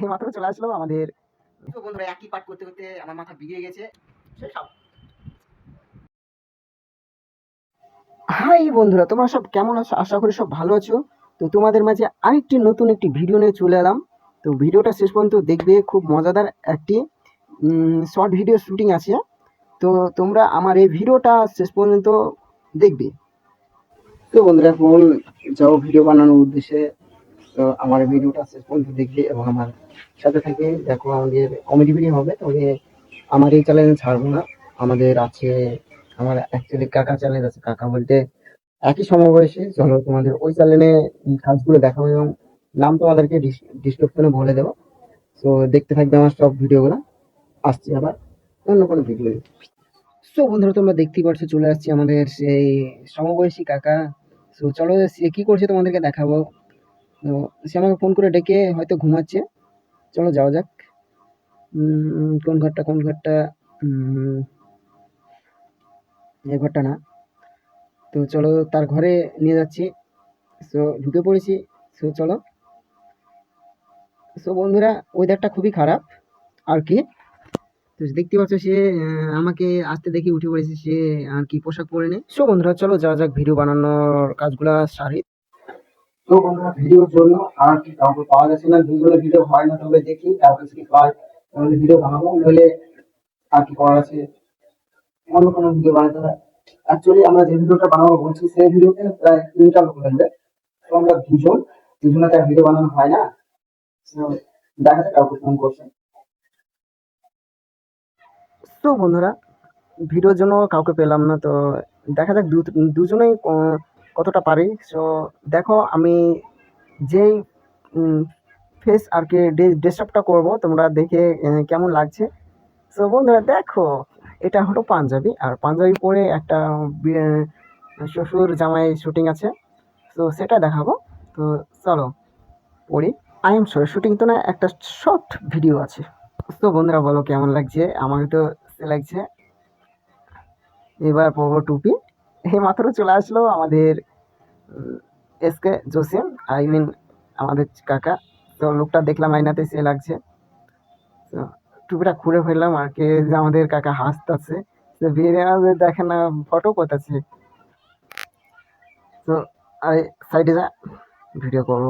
এই মাত্র চলে আসলো আমাদের তো বন্ধুরা একই পাঠ করতে করতে আমার মাথা বিগড়ে গেছে। সেসব হাই বন্ধুরা তোমরা সব কেমন আছো? আশা করি সব ভালো আছো। তো তোমাদের মাঝে আরেকটি নতুন একটি ভিডিও নিয়ে চলে এলাম। তো ভিডিওটা শেষ পর্যন্ত দেখবে খুব মজাদার একটি শর্ট ভিডিও শুটিং আছে। তো তোমরা আমার এই ভিডিওটা শেষ পর্যন্ত দেখবে। তো বন্ধুরা এখন যাও ভিডিও বানানোর উদ্দেশ্যে। তো আমার ভিডিওটা শেষ পর্যন্ত দেখবে এবং আমার সাথে থেকে দেখো আমাদের কমেডি ভিডিও হবে, তবে আমার এই চ্যানেল ছাড়বো না। আমাদের আছে, আমার অ্যাকচুয়ালি কাকা চ্যানেল আছে। কাকা বলতে একই সমবয়সী, চলো তোমাদের ওই চ্যানেলে কাজগুলো দেখাবো এবং নাম তোমাদেরকে ডিসক্রিপশনে বলে দেবো। তো দেখতে থাকবে আমার সব ভিডিওগুলো। আসছি আবার অন্য কোনো ভিডিও সো বন্ধুরা, তোমরা দেখতেই পারছ, চলে আসছি আমাদের সেই সমবয়সী কাকা। সো চলো সে কি করছে তোমাদেরকে দেখাবো। তো সে আমাকে ফোন করে ডেকে হয়তো ঘুমাচ্ছে। চলো যাওয়া যাক। কোন ঘরটা কোন ঘরটা? এই ঘরটা না। তো চলো তার ঘরে নিয়ে যাচ্ছি। সো ঢুকে পড়েছি। সো চলো। সো বন্ধুরা ওয়েদারটা খুবই খারাপ। আর কি? তো দেখতে পাচ্ছ সে আমাকে আসতে দেখে উঠে পড়েছে সে, আর কি পোশাক পরে নেই সো বন্ধুরা, চলো যাওয়া যাক ভিডিও বানানোর কাজগুলা সারি। তো বন্ধুরা, ভিডিওর জন্য আর কি কাউকে পাওয়া যাচ্ছে না দুজনে ভিডিও হয় না, তবে দেখি কাউকে যদি পাই তাহলে ভিডিও বানাবো, নইলে আর কি করার আছে, অন্য কোনো ভিডিও বানাতে হয়। অ্যাকচুয়ালি আমরা যে ভিডিওটা বানাবো বলছি, সেই ভিডিওতে প্রায় তিনটা লোক লাগবে। তো আমরা দুজন দুজনে তার ভিডিও বানানো হয় না। দেখা যাক কাউকে ফোন করছে। তো বন্ধুরা, ভিডিওর জন্য কাউকে পেলাম না, তো দেখা যাক দুজনেই কতটা পারি? সো দেখো, আমি যেই ফেস আর কি ড্রেসআপটা করব, তোমরা দেখে কেমন লাগছে? সো বন্ধুরা, দেখো, এটা হলো পাঞ্জাবি, আর পাঞ্জাবি পরে একটা শ্বশুর জামাই শুটিং আছে। তো সেটা দেখাবো। তো, চলো, পড়ি। আই এম সরি শুটিং তো না, একটা শর্ট ভিডিও আছে। তো বন্ধুরা, বলো কেমন লাগছে? আমাকে তো সে লাগছে। এবার পরবো টুপি। এই মাত্র চলে আসলো আমাদের এস কে জোসেন আই মিন আমাদের কাকা। তো লোকটা দেখলাম আয়নাতে, সে লাগছে। তো টুপিটা খুঁড়ে ফেললাম, আর কে যে আমাদের কাকা হাসতেছে। তো বেরিয়ে আমাদের দেখে না, ফটো করতেছে। তো আর সাইডে যা ভিডিও করব।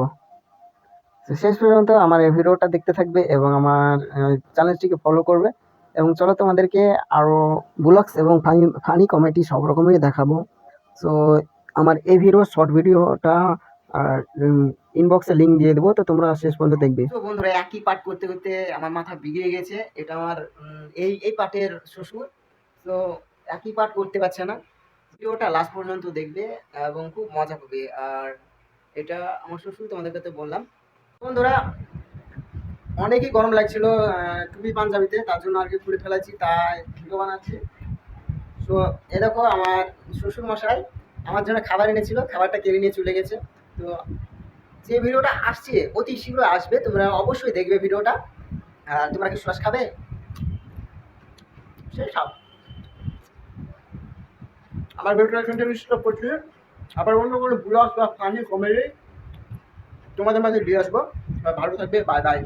তো শেষ পর্যন্ত আমার এই ভিডিওটা দেখতে থাকবে এবং আমার চ্যানেলটিকে ফলো করবে। এবং চলো তোমাদেরকে আরও ব্লগস এবং ফানি ফানি কমেডি সব রকমেরই দেখাবো। সো আমার এই ভিডিও শর্ট ভিডিওটা আর ইনবক্সে লিঙ্ক দিয়ে দেবো, তো তোমরা শেষ পর্যন্ত দেখবে। তো বন্ধুরা, একই পাঠ করতে করতে আমার মাথা বিগড়ে গেছে। এটা আমার এই এই পাঠের শ্বশুর। তো একই পাঠ করতে পারছে না। ভিডিওটা লাস্ট পর্যন্ত দেখবে এবং খুব মজা পাবে। আর এটা আমার শ্বশুর, তোমাদেরকে তো বললাম। বন্ধুরা অনেকই গরম লাগছিল টুপি পাঞ্জাবিতে, তার জন্য আর কি খুলে ফেলাচ্ছি তাই ভিডিও বানাচ্ছি। তো এ দেখো আমার শ্বশুর মশাই আমার জন্য খাবার এনেছিল, খাবারটা কেড়ে নিয়ে চলে গেছে। তো যে ভিডিওটা আসছে, অতি শীঘ্র আসবে, তোমরা অবশ্যই দেখবে ভিডিওটা। আর তোমরা কি শ্বাস খাবে? সেই সব আমার ভিডিওটা থেকে স্টপ করছি, আবার অন্য কোনো ব্লগ বা ফানি কমেডি তোমাদের মাঝে দিয়ে আসব। ভালো থাকবে বাই বাই